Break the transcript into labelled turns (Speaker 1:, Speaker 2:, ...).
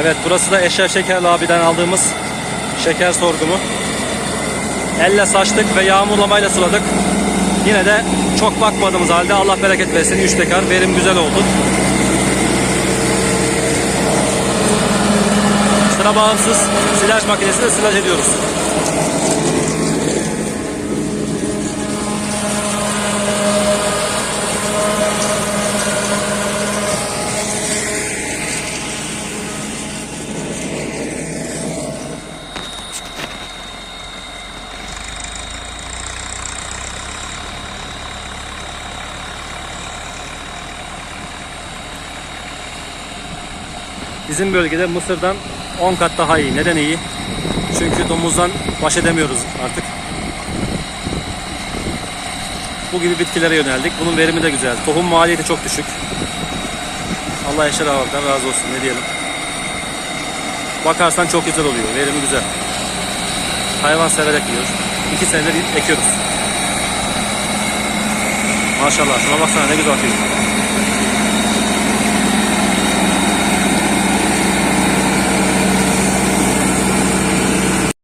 Speaker 1: Evet burası da Eşref Şekerli abiden aldığımız şeker sorgumu. Elle saçtık ve yağmurlamayla suladık. Yine de çok bakmadığımız halde Allah bereket versin 3 tekar verim güzel oldu. Sıra bağımsız silaj makinesiyle silaj ediyoruz. Bizim bölgede mısırdan 10 kat daha iyi. Neden iyi? Çünkü domuzdan baş edemiyoruz artık. Bu gibi bitkilere yöneldik. Bunun verimi de güzel. Tohum maliyeti çok düşük. Allah Eşer Ağabey'den razı olsun. Ne diyelim. Bakarsan çok güzel oluyor. Verimi güzel. Hayvan severek yiyor. İki senedir ekiyoruz. Maşallah. Şuna baksana ne güzel atıyor.